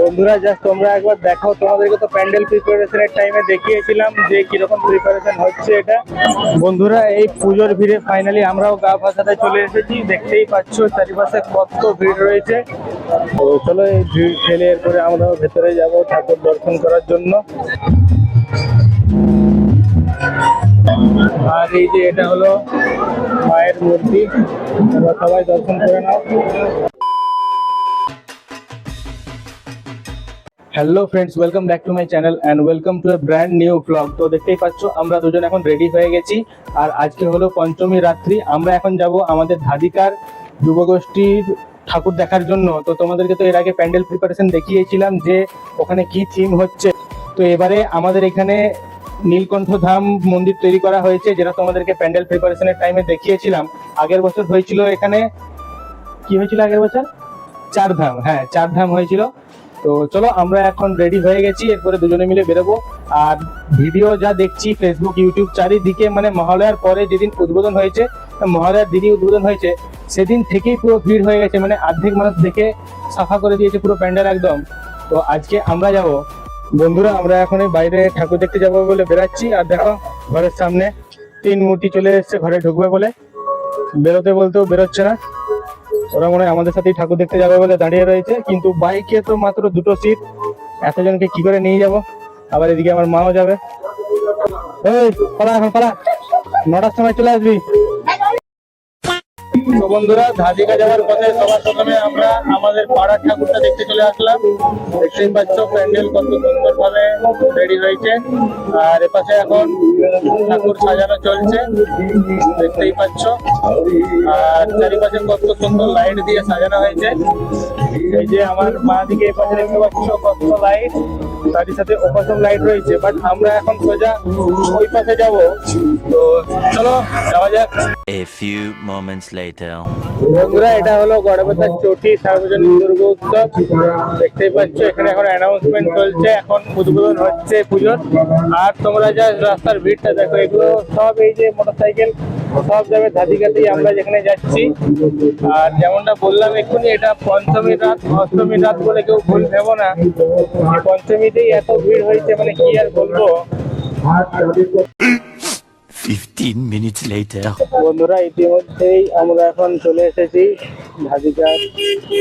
বন্ধুরা জাস্ট তোমরা একবার দেখো তোমাদেরকে তো প্যান্ডেল প্রিপারেশনের টাইমে দেখিয়েছিলাম যে কীরকম প্রিপারেশন হচ্ছে এটা। বন্ধুরা, এই পুজোর ভিড়ে ফাইনালি আমরাও গা ভাসাতে চলে এসেছি। দেখতেই পাচ্ছ চারিপাশে কত ভিড় রয়েছে। চলো এই ভিড় ঠেলে এরপরে আমরাও ভেতরে যাব ঠাকুর দর্শন করার জন্য। আর এই যে এটা হলো মায়ের মূর্তি। সবাই দর্শন করে নাও। Hello friends welcome back to my channel and welcome to a brand new blog তো দেখতেই পাচ্ছ, আমরা দুজন এখন রেডি হয়ে গেছি। আর আজকে হলো পঞ্চমী রাত্রি, আমরা এখন যাব আমাদের ধাদিকার যুবগোষ্ঠীর ঠাকুর দেখার জন্য। তো তোমাদেরকে তো এর আগে প্যান্ডেল প্রিপারেশন দেখিয়েছিলাম যে ওখানে কি থিম হচ্ছে। তো এবারে আমাদের এখানে নীলকণ্ঠ ধাম মন্দির তৈরি করা হয়েছে, যেটা তোমাদেরকে প্যান্ডেল প্রিপারেশনের টাইমে দেখিয়েছিলাম। আগের বছর হয়েছিল এখানে, কি হয়েছিল আগের বছর? চার ধাম হ্যাঁ চার ধাম হয়েছিল। তো চলো, আমরা এখন রেডি হয়ে গেছি, এরপরে দুজনে মিলে বেরোবো। আর ভিডিও যা দেখছি ফেসবুক ইউটিউব চারিদিকে মানে মহালয়ার পরে যেদিন উদ্বোধন হয়েছে, মহালয়ার দিনই উদ্বোধন হয়েছে, সেদিন থেকেই পুরো ভিড় হয়ে গেছে মানে অর্ধেক মানুষ দেখে সাফা করে দিয়েছে পুরো প্যান্ডেল একদম। তো আজকে আমরা যাব। বন্ধুরা, আমরা এখন বাইরে ঠাকুর দেখতে যাব বলে বেরাচ্ছি, আর দেখো, ঘরের সামনে তিন মূর্তি চলে এসেছে, ঘরে ঢুকবে বলে। বেরোতে বলতেও বেরোচ্ছে না। ওরা মনে হয় আমাদের সাথেই ঠাকুর দেখতে যাবে বলে দাঁড়িয়ে রয়েছে, কিন্তু বাইকে তো মাত্র দুটো সিট এতজনকে কি করে নিয়ে যাব? আবার এদিকে আমার মাও যাবে। এই, পালা এখন, পালা। নটার সময় চলে আসবি। বন্ধুরা ধাদিকা যাওয়ার পথে সবার প্রথমে আমরা আমাদের পাড়ার ঠাকুরটা দেখতে চলে আসলাম। দেখতেই পাচ্ছ, প্যান্ডেল কত সুন্দর ভাবে রেডি হয়েছে। আর এপাশে এখন ঠাকুর সাজানো চলছে, দেখতেই পাচ্ছ। আর চারিপাশে কত সুন্দর লাইট দিয়ে সাজানো হয়েছে। এই যে আমার মা দিকে এপাশে দেখতে পাচ্ছ, কত লাইট তারই সাথে ওপাশেও লাইট রয়েছে। বাট আমরা এখন সোজা ওই পাশে যাব। তো চলো, যাওয়া যাক। A few moments later. বন্ধুরা, এটা হলো গড়বেতার চটি, সার্বজনীন দুর্গা উৎসব। দেখতেই পাচ্ছ, এখানে এখন অ্যানাউন্সমেন্ট চলছে, এখন উদ্বোধন হচ্ছে পুজোর। আর তোমরা যা রাস্তার ভিড়টা দেখো, এগুলো সব এই যে মোটরসাইকেল সব যাবে ধাদিকাতেই আমরা যেখানে যাচ্ছি। আর যেমনটা বললাম এক্ষুনি, এটা পঞ্চমীর রাত, অষ্টমীর রাত বলে কেউ ভুল ভেবো না। পঞ্চমীতেই এত ভিড় হয়েছে মানে কি আর বলব? 15 minutes later. বন্ধুরা, ইতিমধ্যেই আমরা এখন চলে এসেছি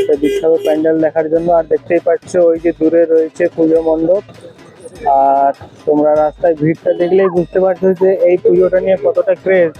একটা বিখ্যাত প্যান্ডেল দেখার জন্য। আর দেখতেই পাচ্ছ, ওই যে দূরে রয়েছে পুজো মণ্ডপ। আর তোমরা রাস্তায় ভিড়টা দেখলেই বুঝতে পারছ যে এই পুজোটা নিয়ে কতটা ক্রেজ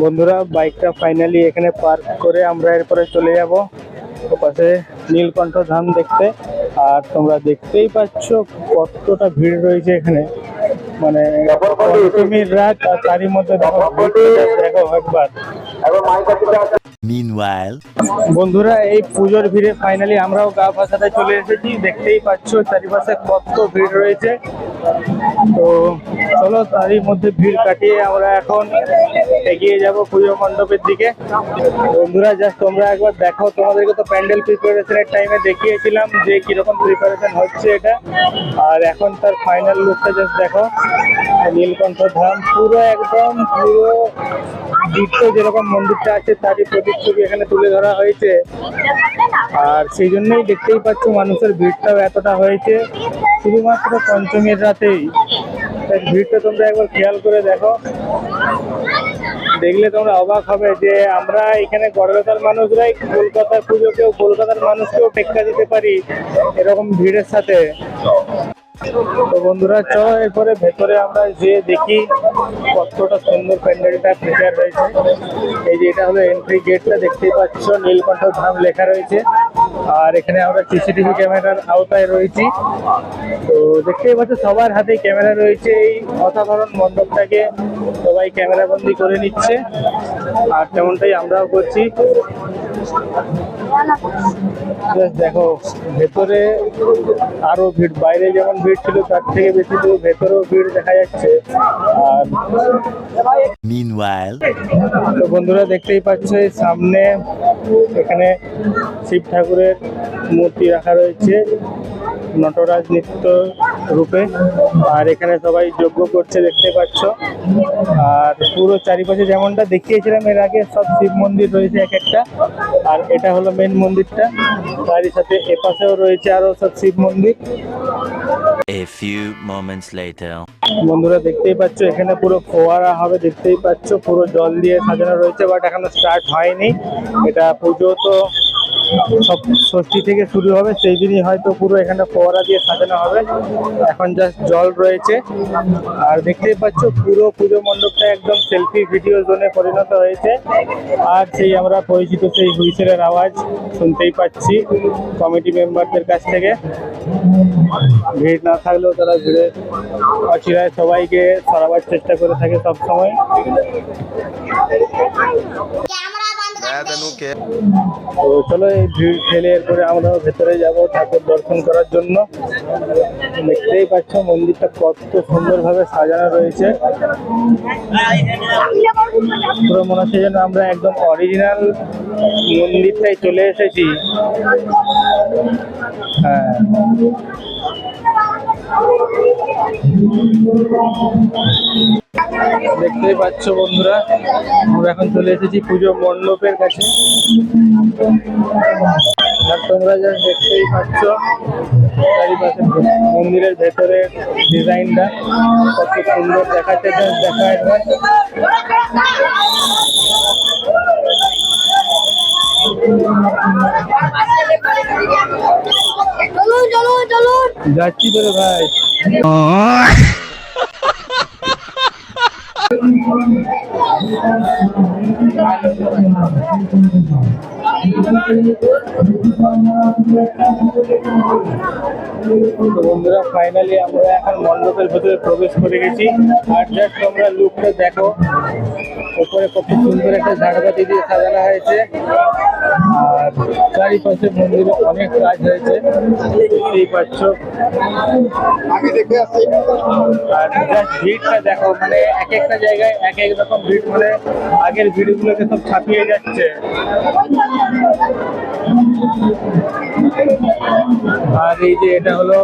বন্ধুরা বাইকটা ফাইনালি এখানে পার্ক করে আমরা এরপরে চলে যাব ওপাশে নীলকণ্ঠ ধাম দেখতে। আর তোমরা দেখতেই পাচ্ছ কতটা ভিড় রয়েছে এখানে। মানে পঞ্চমীর রাত আর তারই মধ্যে দেখো দেখো একবার। বন্ধুরা এই পুজোর ভিড়ে ফাইনালি আমরাও গা ভাসাতে চলে এসেছি। দেখতেই পাচ্ছ চারিপাশে কত ভিড় রয়েছে। তো চলো তারই মধ্যে ভিড় কাটিয়ে আমরা এখন এগিয়ে যাব পুজো মণ্ডপের দিকে। বন্ধুরা জাস্ট তোমরা একবার দেখো তোমাদেরকে তো প্যান্ডেল প্রিপারেশনের টাইমে দেখিয়েছিলাম যে কীরকম প্রিপারেশন হচ্ছে এটা। আর এখন তার ফাইনাল লুকটা জাস্ট দেখো নীলকণ্ঠ ধাম পুরো একদম পুরো দীপ্ত যেরকম মন্দিরটা আছে, তারই প্রতিচ্ছবি এখানে তুলে ধরা হয়েছে। আর সেই জন্যই দেখতেই পাচ্ছ মানুষের ভিড়টাও এতটা হয়েছে। শুধুমাত্র পঞ্চমীর রাতেই। তাই ভিড়টা তোমরা একবার খেয়াল করে দেখো। দেখলে তোমরা অবাক হবে যে আমরা এখানে গড়বেতার মানুষরাই কলকাতার পুজোকেও, কলকাতার মানুষকেও টেক্কা দিতে পারি এরকম ভিড়ের সাথে। তো বন্ধুরা, চলো এরপরে ভেতরে আমরা যে দেখি কতটা সুন্দর প্যান্ডেলটা প্রিপেয়ার রয়েছে এই যে এটা হলো এন্ট্রি গেটটা দেখতেই পাচ্ছ, নীলকণ্ঠ ধাম লেখা রয়েছে। আর এখানে আমরা সিসিটিভি ক্যামেরার আওতায় রয়েছি। তো দেখতেই পাচ্ছ, সবার হাতেই ক্যামেরা রয়েছে। এই অসাধারণ মণ্ডপটাকে সবাই ক্যামেরা বন্দি করে নিচ্ছে। আর তেমনটাই আমরাও করছি দেখো ভেতরে আরও ভিড় বাইরে যেমন ভিড় ছিল তার থেকে বেশি তো ভেতরেও ভিড় দেখা যাচ্ছে। আর তো বন্ধুরা দেখতেই পাচ্ছ সামনে এখানে শিব ঠাকুরের মূর্তি রাখা রয়েছে। নটরাজ নৃত্য রূপে। আর এখানে সবাই যজ্ঞ করছে দেখতে পাচ্ছ। আর পুরো চারিপাশে যেমনটা দেখিয়েছিলাম এর আগে সব শিব মন্দির রয়েছে এক একটা। আর এটা হলো মেন মন্দিরটা। তারই সাথে এপাশেও রয়েছে আরও সব শিব মন্দির। A few moments later. বন্ধুরা দেখতেই পাচ্ছ এখানে পুরো ফোয়ারা হবে দেখতেই পাচ্ছ। পুরো জল দিয়ে সাজানো রয়েছে বাট এখনও স্টার্ট হয়নি। এটা পুজো তো সব ষষ্ঠী থেকে শুরু হবে। সেই দিনই হয়তো পুরো এখানে ফোয়ারা দিয়ে সাজানো হবে। এখন জাস্ট জল রয়েছে। আর দেখতেই পাচ্ছ, পুরো পুজো মণ্ডপটা একদম সেলফি ভিডিও জোনে পরিণত হয়েছে। আর সেই আমরা পরিচিত সেই হুইসেলের আওয়াজ শুনতেই পাচ্ছি কমিটি মেম্বারদের কাছ থেকে। ভিড় না থাকলেও তারা ঘুরে অচিরায় সবাইকে সরাবার চেষ্টা করে থাকে সব সময় তো চলো এই ভিড় ঠেলে এরপরে আমরা ভেতরে যাব ঠাকুর দর্শন করার জন্য। দেখতেই পাচ্ছ, মন্দিরটা কত সুন্দরভাবে সাজানো রয়েছে। পুরো মনে হচ্ছে যেন আমরা একদম অরিজিনাল মন্দিরটাই চলে এসেছি। হ্যাঁ। দেখতেই পাচ্ছ বন্ধুরা আমরা এখন চলে এসেছি পুজো মণ্ডপের কাছে। আর তোমরা যা দেখতেই পাচ্ছ চারিপাশে মন্দিরের ভেতরে ডিজাইনটা কত সুন্দর দেখাচ্ছে দেখা একবার। চলুন চলুন চলুন। যাচ্ছি তোরে ভাই। বন্ধুরা ফাইনালি আমরা এখন মণ্ডপের ভেতরে প্রবেশ করে গেছি। আর জাস্ট তোমরা লুকটা দেখো। উপরে কত সুন্দর একটা ঝাড়বাতি দিয়ে সাজানো হয়েছে। আর চারিপাশে মন্দিরে অনেক কাজ হয়েছে। দেখতেই পাচ্ছ। আর জাস্ট ভিড়টা দেখো মানে এক একটা জায়গায় এক এক রকম ভিড় মানে আগের ভিড়গুলোকে সব ছাপিয়ে যাচ্ছে। আর এই যে এটা হলো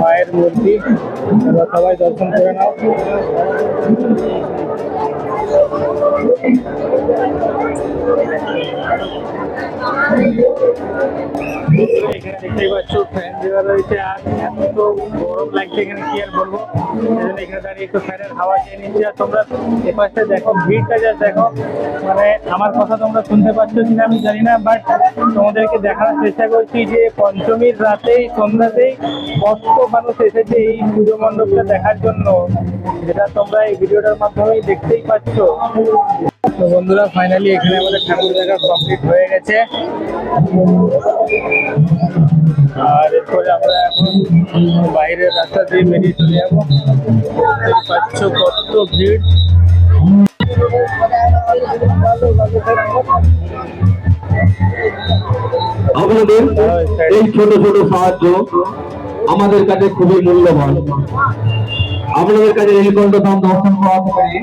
মায়ের মূর্তি। সবাই দর্শন করে নাও। ফ্যান দেওয়া রয়েছে। গরম লাগছে এখানে, কি আর বলব? এখানে দাঁড়িয়ে ফ্যানের তোমরা দেখো দেখো। মানে আমার কথা তোমরা শুনতে পাচ্ছ কিনা আমি বাট তোমাদেরকে দেখানোর চেষ্টা করছি যে পঞ্চমীর রাতেই, সন্ধ্যাতেই কত মানুষ এসেছে এই পুজো মণ্ডপটা দেখার জন্য। যেটা তোমরা এই ভিডিওটার মাধ্যমেই দেখতেই পাচ্ছ। তো বন্ধুরা ফাইনালি এখানে আমাদের ঠাকুর দেখা কমপ্লিট হয়ে গেছে। আর এরপরে আমরা এখন বাইরের রাস্তা দিয়ে বেরিয়ে চলে যাব। পাচ্ছ কত ভিড়। আপনাদের এই ছোট ছোট সাহায্য আমাদের কাছে খুবই মূল্যবান। আপনাদের কাছে নীলকণ্ঠ ধাম দর্শন করাতে পারি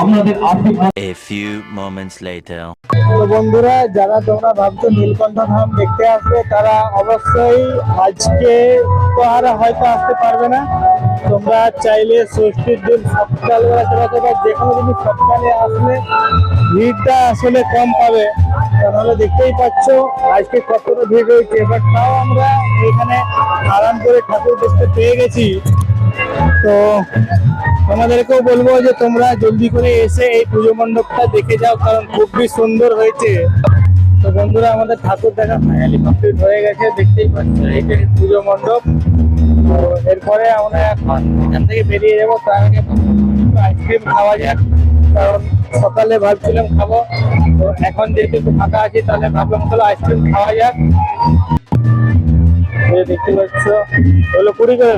আপনাদের আশীর্বাদ A few moments later. বন্ধুরা যারা তোমরা ভাবছ নীলকণ্ঠ ধাম দেখতে আসবে তারা অবশ্যই আজকে তো আর হয়তো আসতে পারবে না। তোমরা চাইলে ষষ্ঠীর দিন সকালবেলা চলে আসবে বা যে কোনো দিন সকালে আসলে ভিড়টা আসলে কম পাবে। তাহলে দেখতেই পাচ্ছ আজকে কতটা ভিড় হয়েছে। বাট তাও আমরা এখানে আরাম করে ঠাকুর দেখতে পেয়ে গেছি। তো তোমাদেরকেও বলব যে তোমরা জলদি করে এসে এই পুজো মণ্ডপটা দেখে যাও, কারণ খুবই সুন্দর হয়েছে। তো বন্ধুরা, আমাদের ঠাকুর দেখা ফাইনালি কমপ্লিট হয়ে গেছে, দেখতেই পাচ্ছ এইটা পুজো মণ্ডপ। তো এরপরে আমরা এখন এখান থেকে বেরিয়ে যাব, তার আগে আইসক্রিম খাওয়া যাক, কারণ সকালে ভাবছিলাম খাব। তো এখন যেহেতু একটু ফাঁকা আছি, তাহলে ভাবলাম তাহলে আইসক্রিম খাওয়া যাক। দেখতে পাচ্ছ, হলো কুড়ি করে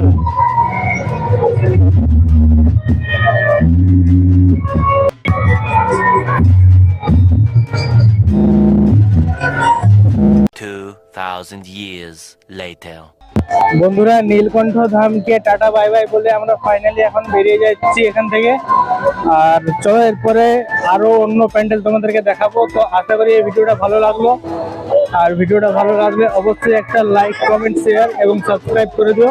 বন্ধুরা, নীলকণ্ঠ ধামকে টাটা, বাই বাই বলে আমরা ফাইনালি এখন বেরিয়ে যাচ্ছি এখান থেকে। আর চলো, এরপরে আরও অন্য প্যান্ডেল তোমাদেরকে দেখাবো। তো আশা করি এই ভিডিওটা ভালো লাগল। আর ভিডিওটা ভালো লাগলে অবশ্যই একটা লাইক কমেন্ট শেয়ার এবং সাবস্ক্রাইব করে দিও।